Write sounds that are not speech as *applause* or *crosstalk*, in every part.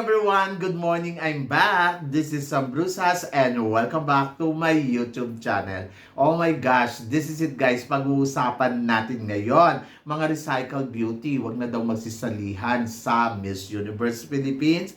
Everyone! Good morning! I'm back! This is Sam Brusas and welcome back to my YouTube channel. Oh my gosh! This is it guys! Pag-uusapan natin ngayon, mga recycled beauty, wag na daw magsisalihan sa Miss Universe Philippines.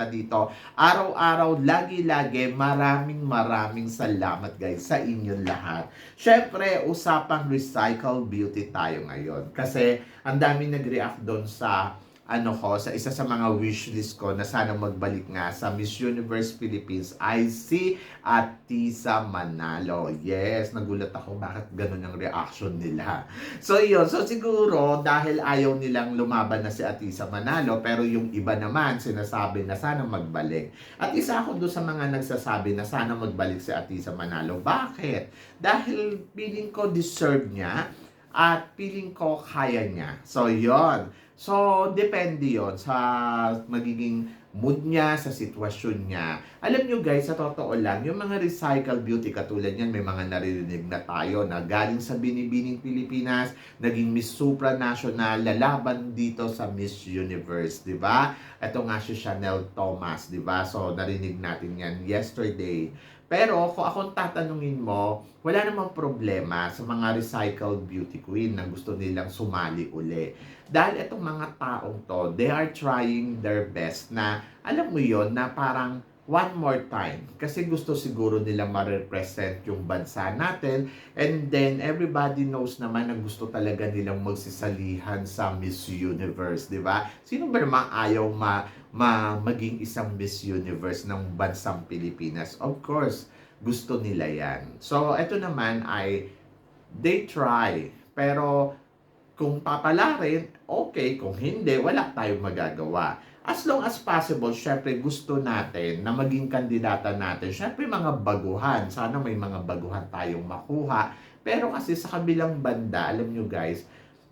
dito. Araw-araw, lagi-lagi, maraming maraming salamat guys sa inyong lahat. Syempre, usapang recycle beauty tayo ngayon. Kasi ang dami nag-react doon sa ano ko, sa isa sa mga wishlist ko na sana magbalik nga sa Miss Universe Philippines ay si Atisa Manalo. Yes, nagulat ako bakit ganun ang reaction nila. So yun, so siguro dahil ayaw nilang lumaban na si Atisa Manalo pero yung iba naman sinasabi na sana magbalik. At isa ako doon sa mga nagsasabi na sana magbalik si Atisa Manalo. Bakit? Dahil feeling ko deserve niya at feeling ko kaya niya. So yon So, depende yon sa magiging mood niya, sa sitwasyon niya. Alam nyo guys, sa totoo lang, yung mga recycled beauty katulad yan, may mga naririnig na tayo na galing sa Binibining Pilipinas, naging Miss Supranational, lalaban dito sa Miss Universe, di ba? Ito nga si Chanel Thomas, di ba? So, narinig natin yan yesterday. Pero kung akong tatanungin mo, wala namang problema sa mga recycled beauty queen na gusto nilang sumali uli. Dahil itong mga taong to, they are trying their best na, alam mo yon na parang one more time. Kasi gusto siguro nila ma-represent yung bansa natin. And then, everybody knows naman na gusto talaga nilang magsisalihan sa Miss Universe, di ba? Sino ba naman ayaw ma, ma maging isang Miss Universe ng bansang Pilipinas? Of course, gusto nila yan. So, ito naman ay, they try. Pero, kung papalarin, okay. Kung hindi, wala tayong magagawa. As long as possible, syempre gusto natin na maging kandidata natin. Syempre mga baguhan. Sana may mga baguhan tayong makuha. Pero kasi sa kabilang banda, alam nyo guys,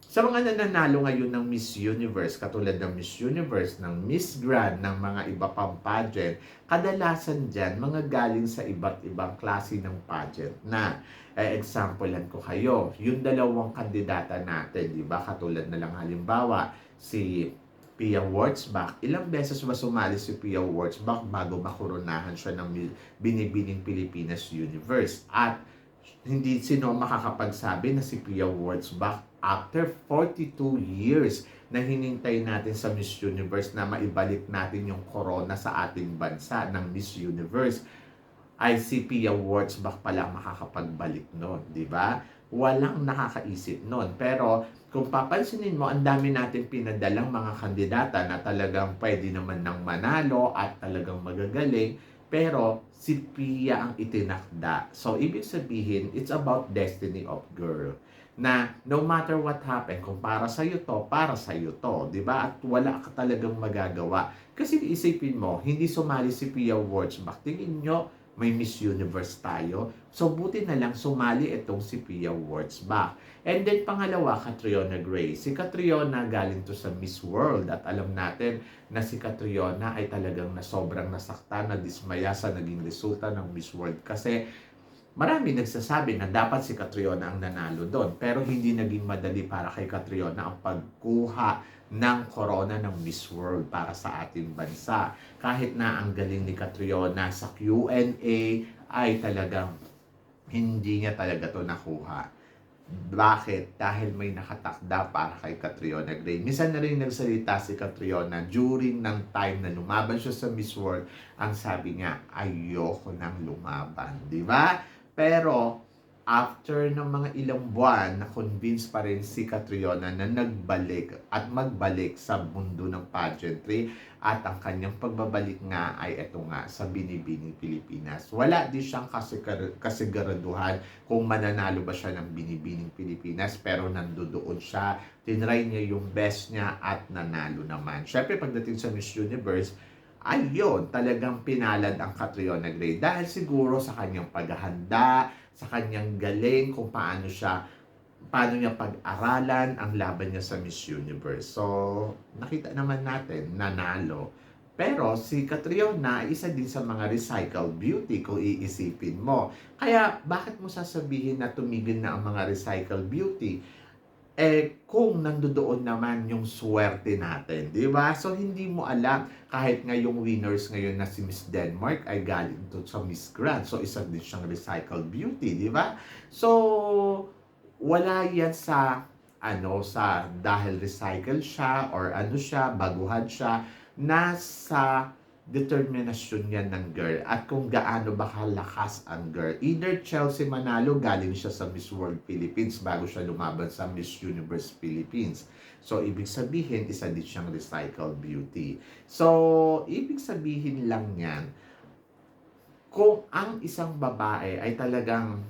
sa mga nananalo ngayon ng Miss Universe, katulad ng Miss Universe, ng Miss Grand, ng mga iba pang pageant, kadalasan dyan, mga galing sa iba't ibang klase ng pageant na eh, examplean ko kayo, yung dalawang kandidata natin, di ba? Katulad na lang halimbawa, si Pia Wurtzbach. Ilang beses ba sumali si Pia Wurtzbach bago makuronahan siya ng Binibining Pilipinas Universe? At hindi sino makakapagsabi na si Pia Wurtzbach after 42 years na hinintay natin sa Miss Universe na maibalik natin yung corona sa ating bansa ng Miss Universe ay si Pia Wurtzbach pala makakapagbalik noon, di ba? Walang nakakaisip noon. Pero kung papansinin mo, ang dami natin pinadalang mga kandidata na talagang pwede naman ng manalo at talagang magagaling. Pero si Pia ang itinakda. So, ibig sabihin, it's about destiny of girl na no matter what happen, kung para sa iyo to, para sa iyo to, 'di ba? At wala ka talagang magagawa. Kasi isipin mo, hindi sumali si Pia Wurtzbach. Tingin nyo, may Miss Universe tayo. So, buti na lang sumali itong si Pia Wurtzbach. And then, pangalawa, Catriona Gray. Si Catriona galing to sa Miss World at alam natin na si Catriona ay talagang na sobrang nasaktan, na dismaya sa naging resulta ng Miss World. Kasi marami nagsasabi na dapat si Catriona ang nanalo doon. Pero hindi naging madali para kay Catriona ang pagkuha ng corona ng Miss World para sa ating bansa. Kahit na ang galing ni Catriona sa Q&A ay talagang hindi niya talaga to nakuha. Bakit? Dahil may nakatakda para kay Catriona Gray. Minsan na rin nagsalita si Catriona during ng time na lumaban siya sa Miss World. Ang sabi niya, ayoko nang lumaban. Di ba? Pero, after ng mga ilang buwan, na-convince pa rin si Catriona na nagbalik at magbalik sa mundo ng pageantry at ang kanyang pagbabalik nga ay eto nga sa Binibining Pilipinas. Wala din siyang kasigar- kasiguraduhan kung mananalo ba siya ng Binibining Pilipinas pero nandoon siya, tinry niya yung best niya at nanalo naman. Siyempre pagdating sa Miss Universe, ayun, talagang pinalad ang Catriona Gray dahil siguro sa kanyang paghahanda, sa kanyang galing kung paano siya paano niya pag-aralan ang laban niya sa Miss Universe. So, nakita naman natin, nanalo. Pero si Catriona, isa din sa mga recycled beauty kung iisipin mo. Kaya, bakit mo sasabihin na tumigil na ang mga recycled beauty? Eh kung nandoon naman yung swerte natin, di ba? So hindi mo alam kahit nga yung winners ngayon na si Miss Denmark ay galing to sa Miss Grand. So isa din siyang recycled beauty, di ba? So wala yan sa ano sa dahil recycle siya or ano siya, baguhan siya nasa determinasyon yan ng girl at kung gaano ba kalakas ang girl. Either Chelsea Manalo, galing siya sa Miss World Philippines bago siya lumaban sa Miss Universe Philippines. So, ibig sabihin, isa din siyang recycled beauty. So, ibig sabihin lang yan, kung ang isang babae ay talagang,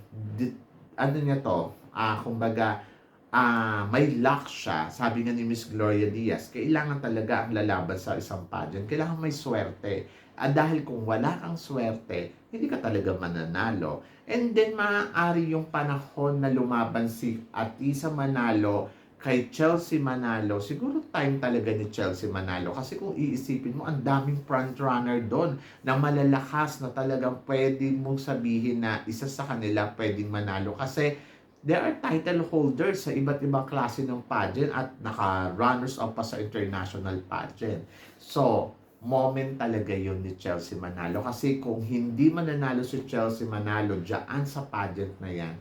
ano niya to, ah, kumbaga, ah may luck siya, sabi nga ni Miss Gloria Diaz, kailangan talaga ang lalaban sa isang pageant, kailangan may swerte. At dahil kung wala kang swerte, hindi ka talaga mananalo. And then maaari yung panahon na lumaban si Atisa Manalo kay Chelsea Manalo, siguro time talaga ni Chelsea Manalo. Kasi kung iisipin mo, ang daming front runner doon na malalakas na talagang pwede mong sabihin na isa sa kanila pwedeng manalo. Kasi there are title holders sa iba't ibang klase ng pageant at naka-runners up pa sa international pageant. So, moment talaga yun ni Chelsea Manalo. Kasi kung hindi mananalo si Chelsea Manalo dyan sa pageant na yan,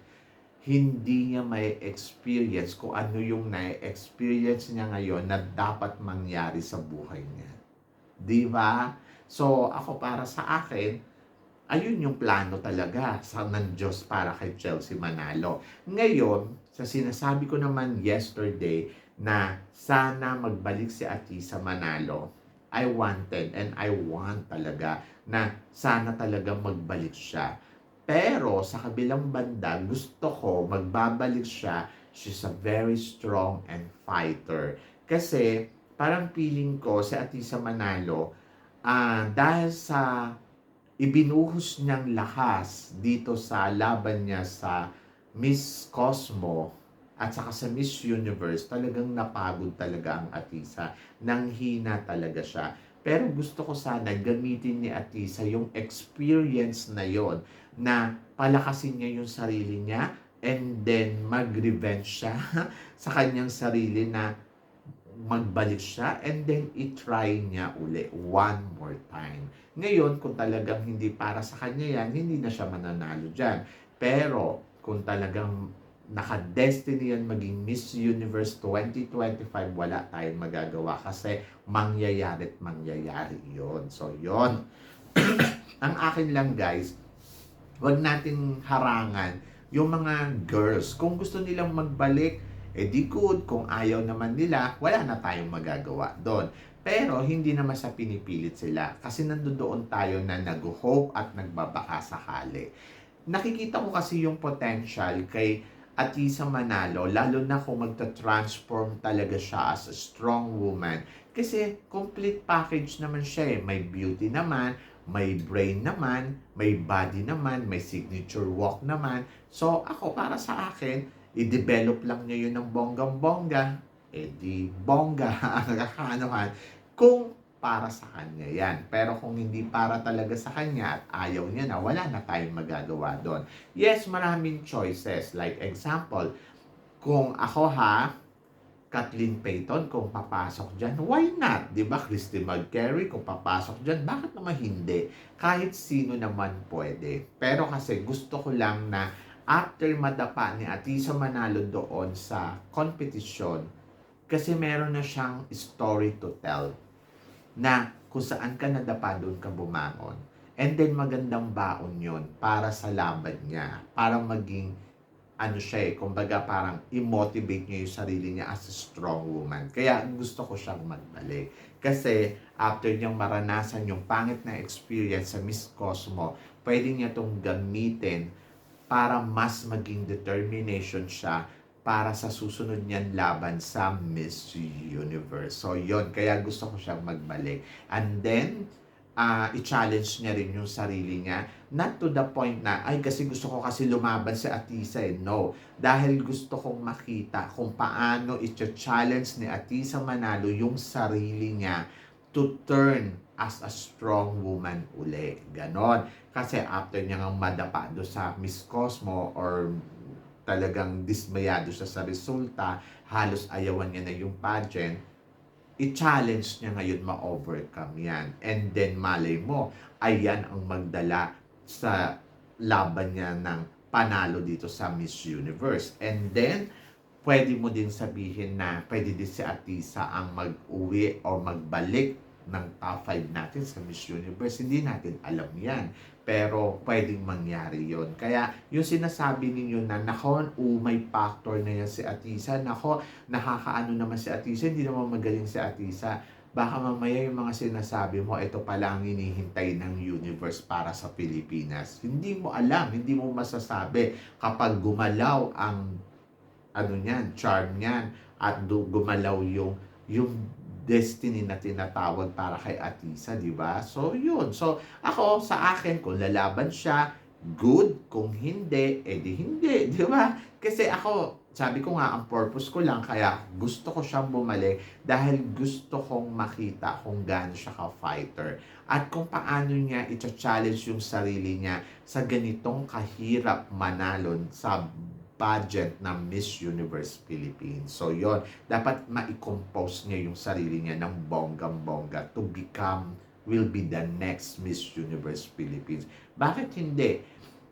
hindi niya may experience kung ano yung na-experience niya ngayon na dapat mangyari sa buhay niya. Di ba? So, ako para sa akin, ayun yung plano talaga sa ng Diyos para kay Chelsea Manalo. Ngayon, sa sinasabi ko naman yesterday na sana magbalik si Atisa Manalo, I wanted and I want talaga na sana talaga magbalik siya. Pero sa kabilang banda, gusto ko magbabalik siya. She's a very strong and fighter. Kasi parang feeling ko si Atisa Manalo, ah dahil sa ibinuhos niyang lakas dito sa laban niya sa Miss Cosmo at saka sa Miss Universe, talagang napagod talaga ang Atisa. Nanghina talaga siya. Pero gusto ko sana gamitin ni Atisa yung experience na yon na palakasin niya yung sarili niya and then mag-revenge siya *laughs* sa kanyang sarili na magbalik siya and then i-try niya uli one more time. Ngayon, kung talagang hindi para sa kanya yan, hindi na siya mananalo dyan. Pero, kung talagang naka-destiny yan maging Miss Universe 2025, wala tayong magagawa kasi mangyayari at mangyayari yon So, yon *clears throat* Ang akin lang guys, wag natin harangan yung mga girls. Kung gusto nilang magbalik, eh di good. Kung ayaw naman nila, wala na tayong magagawa doon. Pero hindi naman sa pinipilit sila kasi nandoon tayo na nag-hope at nagbabaka sakali. Nakikita ko kasi yung potential kay Atisa Manalo, lalo na kung magta-transform talaga siya as a strong woman. Kasi complete package naman siya eh. May beauty naman, may brain naman, may body naman, may signature walk naman. So ako para sa akin, i-develop lang niya yun ng bonggang-bongga, eh di bongga *laughs* ang kakaanuhan kung para sa kanya yan. Pero kung hindi para talaga sa kanya at ayaw niya na, wala na tayong magagawa doon. Yes, maraming choices. Like example, kung ako ha, Kathleen Payton, kung papasok dyan, why not? Di ba? Christy McCary, kung papasok dyan, bakit naman hindi? Kahit sino naman pwede. Pero kasi gusto ko lang na after madapa ni Atisa Manalo doon sa competition, kasi meron na siyang story to tell na kung saan ka nadapa doon ka bumangon. And then magandang baon yon para sa laban niya. Para maging ano siya eh, kumbaga parang i-motivate niya yung sarili niya as a strong woman. Kaya gusto ko siyang magbalik. Kasi after niyang maranasan yung pangit na experience sa Miss Cosmo, pwede niya itong gamitin para mas maging determination siya para sa susunod niyan laban sa Miss Universe. So, yon Kaya gusto ko siyang magbalik. And then, ah, i-challenge niya rin yung sarili niya. Not to the point na, ay kasi gusto ko kasi lumaban sa Atisa eh. No. Dahil gusto kong makita kung paano i-challenge ni Atisa Manalo yung sarili niya to turn as a strong woman uli. Ganon. Kasi after niya nga madapa do sa Miss Cosmo or talagang dismayado siya sa resulta, halos ayawan niya na yung pageant, i-challenge niya ngayon ma-overcome yan. And then malay mo, ayan ang magdala sa laban niya ng panalo dito sa Miss Universe. And then, pwede mo din sabihin na pwede din si Atisa ang mag-uwi o magbalik ng top 5 natin sa Miss Universe. Hindi natin alam yan. Pero pwedeng mangyari yon Kaya yung sinasabi ninyo na, nako, oh, may factor na yan si Atisa. Nako, nakakaano naman si Atisa. Hindi naman magaling si Atisa. Baka mamaya yung mga sinasabi mo, ito pala ang hinihintay ng universe para sa Pilipinas. Hindi mo alam, hindi mo masasabi kapag gumalaw ang ano niyan, charm niyan at gumalaw yung yung destiny na tinatawag para kay Atisa, di ba? So, yun. So, ako, sa akin, kung lalaban siya, good. Kung hindi, edi hindi, *laughs* di ba? Kasi ako, sabi ko nga, ang purpose ko lang, kaya gusto ko siyang bumalik dahil gusto kong makita kung gaano siya ka-fighter. At kung paano niya i-challenge yung sarili niya sa ganitong kahirap manalon sa pageant ng Miss Universe Philippines. So, yon dapat ma-compose niya yung sarili niya ng bonggang-bongga to become will be the next Miss Universe Philippines. Bakit hindi?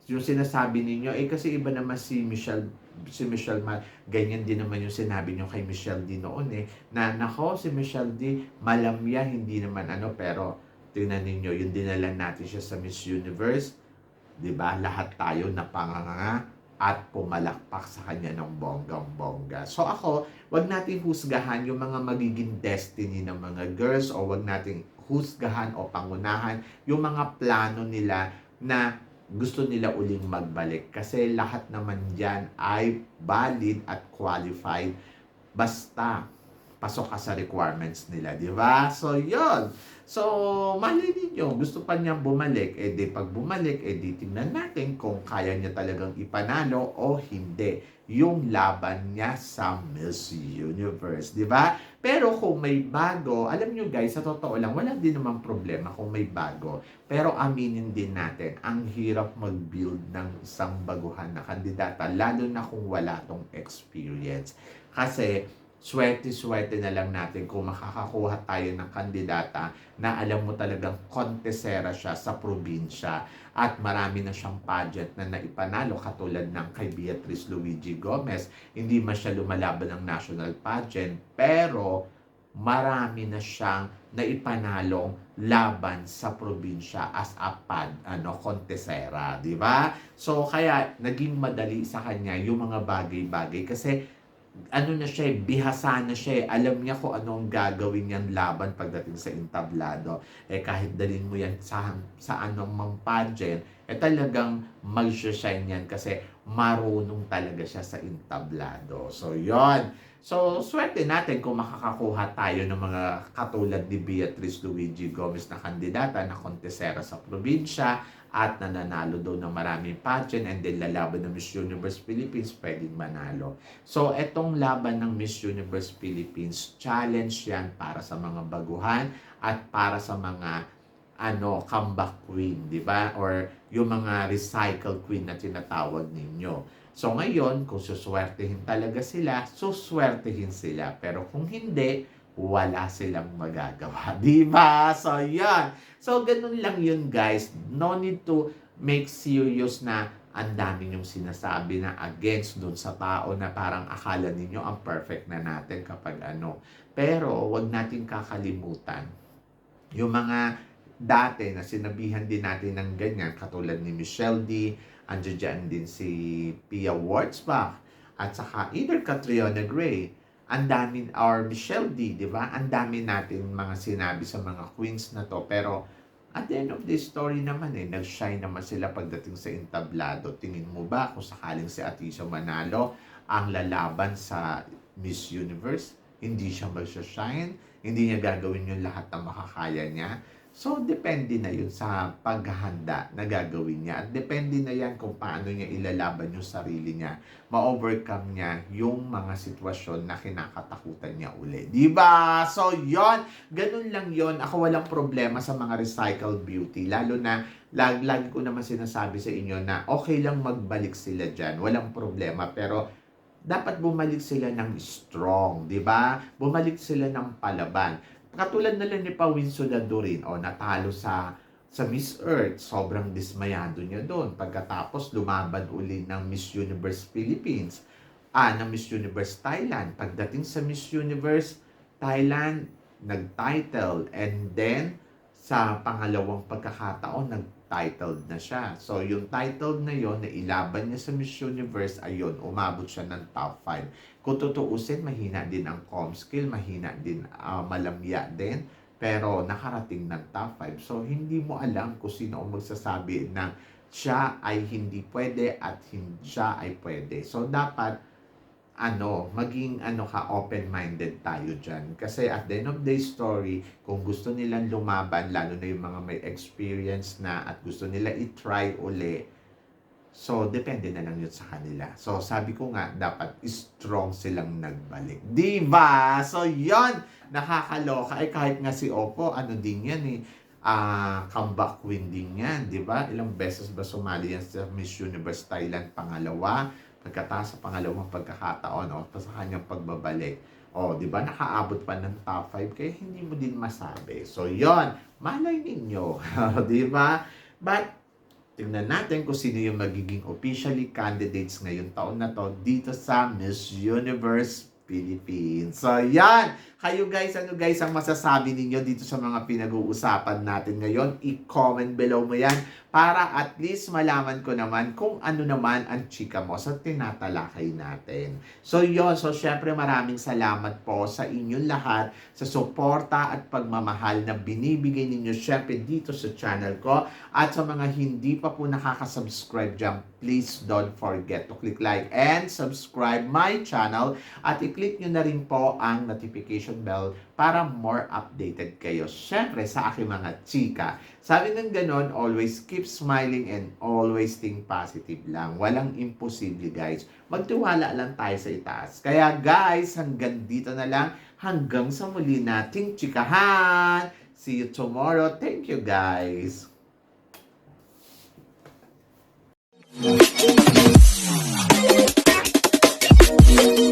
Yung sinasabi ninyo, eh kasi iba naman si Michelle si Michelle Ma, ganyan din naman yung sinabi nyo kay Michelle D noon eh, na nako si Michelle D, malamya, hindi naman ano, pero tingnan ninyo, yung dinala natin siya sa Miss Universe, di ba, lahat tayo napanganga, at pumalakpak sa kanya ng bonggang-bongga. So ako, wag natin husgahan yung mga magiging destiny ng mga girls o wag natin husgahan o pangunahan yung mga plano nila na gusto nila uling magbalik. Kasi lahat naman dyan ay valid at qualified basta pasok ka sa requirements nila, di ba? So, yon So, mali ninyo, gusto pa niyang bumalik, eh di pag bumalik, eh di tingnan natin kung kaya niya talagang ipanalo o hindi yung laban niya sa Miss Universe, di ba? Pero kung may bago, alam niyo guys, sa totoo lang, wala din naman problema kung may bago. Pero aminin din natin, ang hirap mag-build ng isang baguhan na kandidata, lalo na kung wala tong experience. Kasi, swerte-swerte na lang natin kung makakakuha tayo ng kandidata na alam mo talagang kontesera siya sa probinsya at marami na siyang pageant na naipanalo katulad ng kay Beatrice Luigi Gomez. Hindi man siya lumalaban ng national pageant pero marami na siyang naipanalong laban sa probinsya as a pad, ano, kontesera, di ba? So, kaya naging madali sa kanya yung mga bagay-bagay kasi ano na siya, eh, bihasa na siya, eh. alam niya kung ano ang gagawin niyang laban pagdating sa entablado. Eh kahit dalhin mo yan sa, sa anong mang pageant, eh talagang mag-shine yan kasi marunong talaga siya sa entablado. So yon So, swerte natin kung makakakuha tayo ng mga katulad ni Beatrice Luigi Gomez na kandidata na kontesera sa probinsya at nananalo daw ng maraming pageant and then lalaban ng Miss Universe Philippines, pwedeng manalo. So, etong laban ng Miss Universe Philippines, challenge yan para sa mga baguhan at para sa mga ano, comeback queen, di ba? Or yung mga recycle queen na tinatawag ninyo. So ngayon, kung suswertehin talaga sila, suswertehin sila. Pero kung hindi, wala silang magagawa. *laughs* Di ba? So, yan. So, ganun lang yun, guys. No need to make serious na ang dami yung sinasabi na against dun sa tao na parang akala ninyo ang perfect na natin kapag ano. Pero, wag natin kakalimutan yung mga dati na sinabihan din natin ng ganyan, katulad ni Michelle D, andyan dyan din si Pia Wurzbach, at saka either Catriona Gray, ang dami, or Michelle D, di ba? Ang dami natin mga sinabi sa mga queens na to. Pero, at the end of the story naman eh, nag-shine naman sila pagdating sa entablado. Tingin mo ba kung sakaling si Atisha Manalo ang lalaban sa Miss Universe, hindi siya mag-shine, hindi niya gagawin yung lahat na makakaya niya. So, depende na yun sa paghahanda na gagawin niya. At depende na yan kung paano niya ilalaban yung sarili niya. Ma-overcome niya yung mga sitwasyon na kinakatakutan niya uli. Ba? So, yon Ganun lang yon Ako walang problema sa mga recycled beauty. Lalo na, lag, lagi ko naman sinasabi sa inyo na okay lang magbalik sila dyan. Walang problema. Pero, dapat bumalik sila ng strong, di ba? Bumalik sila ng palaban. Katulad na lang ni Pawin Sodado rin, o natalo sa sa Miss Earth, sobrang dismayado niya doon. Pagkatapos, lumaban uli ng Miss Universe Philippines, ah, ng Miss Universe Thailand. Pagdating sa Miss Universe Thailand, nag-title. And then, sa pangalawang pagkakataon, nag-titled na siya. So, yung titled na yon na ilaban niya sa Miss Universe, ayun, umabot siya ng top 5. Kung tutuusin, mahina din ang com skill, mahina din, ah, malamya din, pero nakarating ng top 5. So, hindi mo alam kung sino ang magsasabi na siya ay hindi pwede at hindi siya ay pwede. So, dapat ano, maging ano ka, open-minded tayo dyan. Kasi at the end of the story, kung gusto nilang lumaban, lalo na yung mga may experience na at gusto nila i-try uli, So, depende na lang yun sa kanila. So, sabi ko nga, dapat strong silang nagbalik. Di ba? So, yon Nakakaloka. Eh, kahit nga si Oppo, ano din yan eh. ah comeback win din yan, di ba? Ilang beses ba sumali yan sa Miss Universe Thailand pangalawa? Pagkatapos sa pangalawang pagkakataon, o sa kanyang pagbabalik. O, di ba? Nakaabot pa ng top 5, kaya hindi mo din masabi. So, yon Malay ninyo. *laughs* di ba? But, Tingnan natin kung sino yung magiging officially candidates ngayong taon na to dito sa Miss Universe Philippines. So, yan! Kayo guys, ano guys ang masasabi ninyo dito sa mga pinag-uusapan natin ngayon? I-comment below mo yan para at least malaman ko naman kung ano naman ang chika mo sa tinatalakay natin. So, yon So, syempre maraming salamat po sa inyong lahat sa suporta at pagmamahal na binibigay ninyo syempre dito sa channel ko. At sa mga hindi pa po nakaka-subscribe dyan, please don't forget to click like and subscribe my channel at i-click nyo na rin po ang notification bell para more updated kayo. Siyempre, sa aking mga chika, sabi ng ganon, always keep smiling and always think positive lang. Walang imposible, guys. Magtiwala lang tayo sa itaas. Kaya, guys, hanggang dito na lang. Hanggang sa muli nating chikahan. See you tomorrow. Thank you, guys. Thank you.